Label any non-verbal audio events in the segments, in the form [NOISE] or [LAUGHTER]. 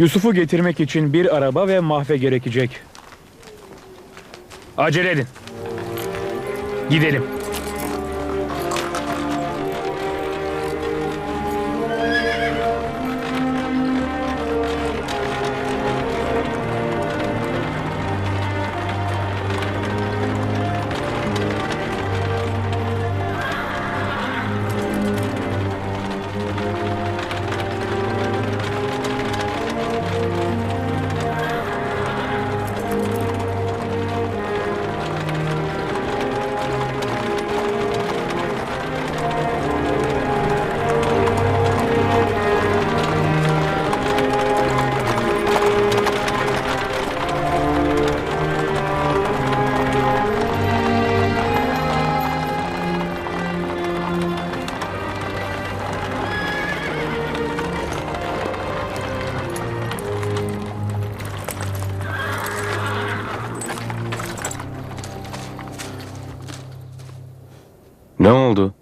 Yusuf'u getirmek için bir araba ve mahve gerekecek. Acele edin. Gidelim. Ne oldu?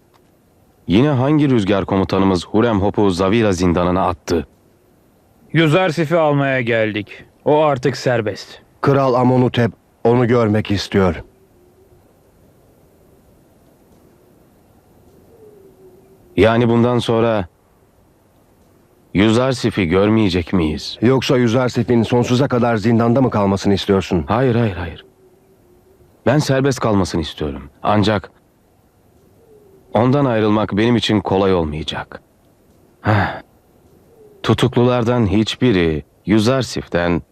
Yine hangi rüzgar komutanımız Hurem Hop'u Zavira zindanına attı? Yüzarsif'i almaya geldik. O artık serbest. Kral Amonutep onu görmek istiyor. Yani bundan sonra Yüzarsif'i görmeyecek miyiz? Yoksa Yüzarsif'in sonsuza kadar zindanda mı kalmasını istiyorsun? Hayır, hayır, hayır. Ben serbest kalmasını istiyorum. Ancak ondan ayrılmak benim için kolay olmayacak. Heh. Tutuklulardan hiçbiri Yüzarsif'ten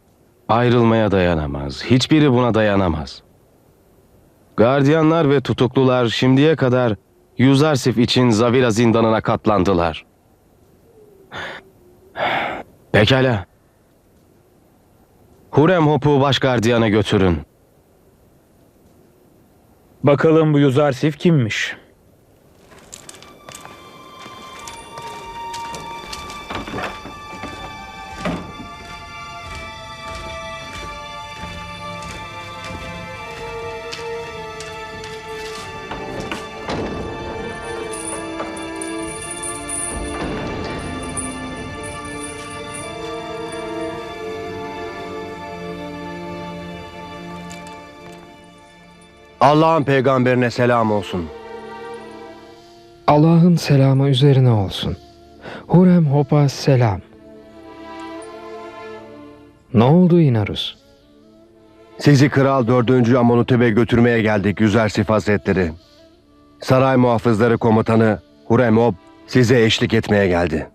ayrılmaya dayanamaz. Hiçbiri buna dayanamaz. Gardiyanlar ve tutuklular şimdiye kadar Yüzarsif için Zavira zindanına katlandılar. Pekala. Hurem Hop'u baş gardiyana götürün. Bakalım bu Yüzarsif kimmiş? Allah'ın peygamberine selam olsun. Allah'ın selamı üzerine olsun. Hurem Hop'a selam. Ne oldu Inarus? Sizi Kral 4. Amonutep'e götürmeye geldik Yüzarsif Hazretleri. Saray muhafızları komutanı Huremop size eşlik etmeye geldi.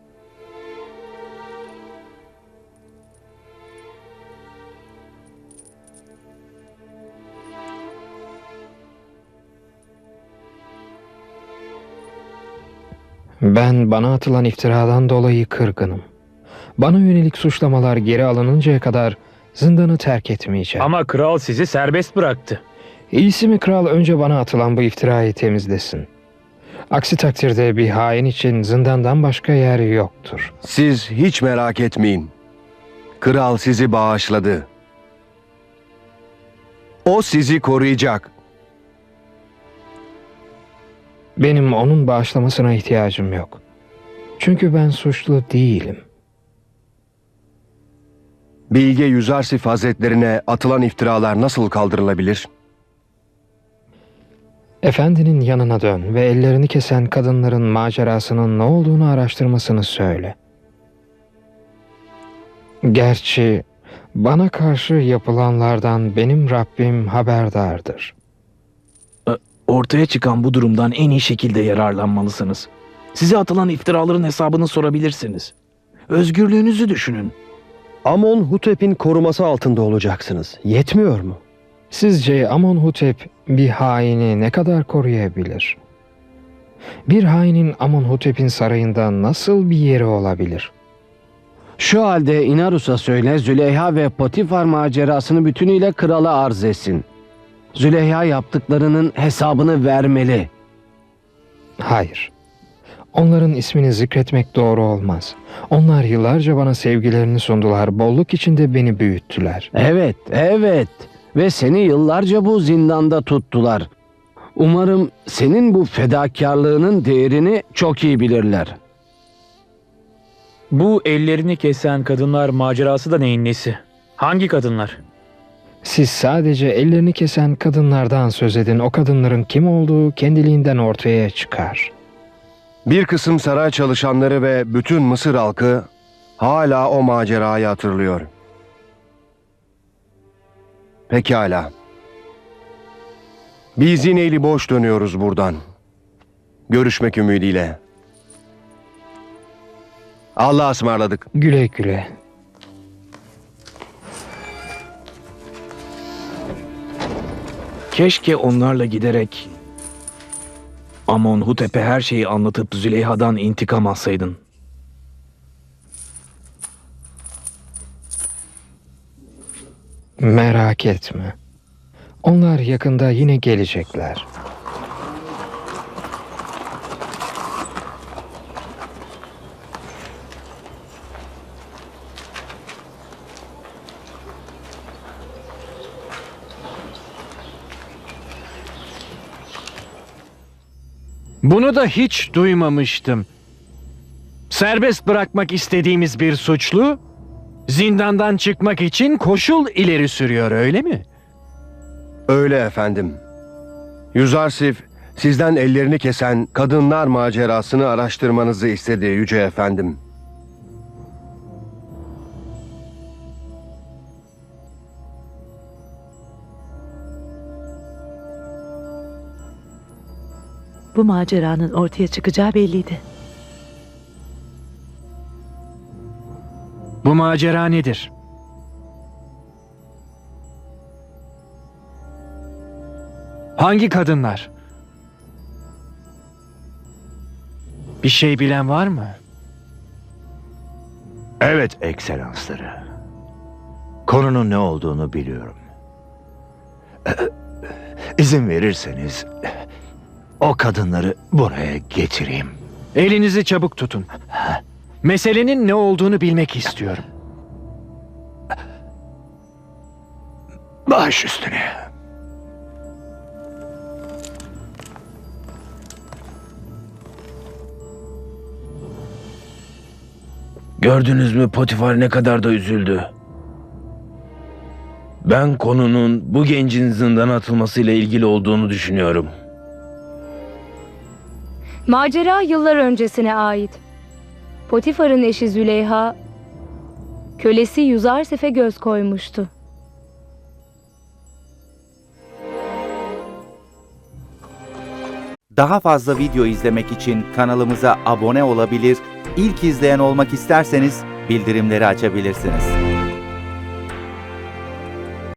Ben bana atılan iftiradan dolayı kırgınım. Bana yönelik suçlamalar geri alınıncaya kadar zindanı terk etmeyeceğim. Ama kral sizi serbest bıraktı. İyisi mi kral önce bana atılan bu iftirayı temizlesin. Aksi takdirde bir hain için zindandan başka yer yoktur. Siz hiç merak etmeyin. Kral sizi bağışladı. O sizi koruyacak. Benim onun bağışlamasına ihtiyacım yok. Çünkü ben suçlu değilim. Bilge Yüzarsif Hazretlerine atılan iftiralar nasıl kaldırılabilir? Efendinin yanına dön ve ellerini kesen kadınların macerasının ne olduğunu araştırmasını söyle. Gerçi bana karşı yapılanlardan benim Rabbim haberdardır. Ortaya çıkan bu durumdan en iyi şekilde yararlanmalısınız. Size atılan iftiraların hesabını sorabilirsiniz. Özgürlüğünüzü düşünün. Amon Hutep'in koruması altında olacaksınız. Yetmiyor mu? Sizce Amonhotep bir haini ne kadar koruyabilir? Bir hainin Amonhotep'in sarayında nasıl bir yeri olabilir? Şu halde Inarus'a söyle Züleyha ve Potifar macerasını bütünüyle krala arz etsin. Züleyha yaptıklarının hesabını vermeli. Hayır. Onların ismini zikretmek doğru olmaz. Onlar yıllarca bana sevgilerini sundular, bolluk içinde beni büyüttüler. Evet, evet. Ve seni yıllarca bu zindanda tuttular. Umarım senin bu fedakarlığının değerini çok iyi bilirler. Bu ellerini kesen kadınlar macerası da neyin nesi? Hangi kadınlar? Siz sadece ellerini kesen kadınlardan söz edin. O kadınların kim olduğu kendiliğinden ortaya çıkar. Bir kısım saray çalışanları ve bütün Mısır halkı hala o macerayı hatırlıyor. Pekala. Biz yine eli boş dönüyoruz buradan. Görüşmek ümidiyle. Allah'a ısmarladık. Güle güle. Keşke onlarla giderek Amonhotep'e her şeyi anlatıp Züleyha'dan intikam alsaydın. Merak etme. Onlar yakında yine gelecekler. Bunu da hiç duymamıştım. Serbest bırakmak istediğimiz bir suçlu zindandan çıkmak için koşul ileri sürüyor öyle mi? Öyle efendim. Yüzarsif, sizden ellerini kesen kadınlar macerasını araştırmanızı istedi Yüce Efendim. Bu maceranın ortaya çıkacağı belliydi. Bu macera nedir? Hangi kadınlar? Bir şey bilen var mı? Evet ekselansları. Konunun ne olduğunu biliyorum. [CLEARS THROAT] İzin verirseniz o kadınları buraya getireyim. Elinizi çabuk tutun. Meselenin ne olduğunu bilmek istiyorum. Baş üstüne. Gördünüz mü Potifar ne kadar da üzüldü. Ben konunun bu gencin zindana atılmasıyla ilgili olduğunu düşünüyorum. Macera yıllar öncesine ait. Potifar'ın eşi Züleyha, kölesi Yüzarsif'e göz koymuştu. Daha fazla video izlemek için kanalımıza abone olabilir, ilk izleyen olmak isterseniz bildirimleri açabilirsiniz.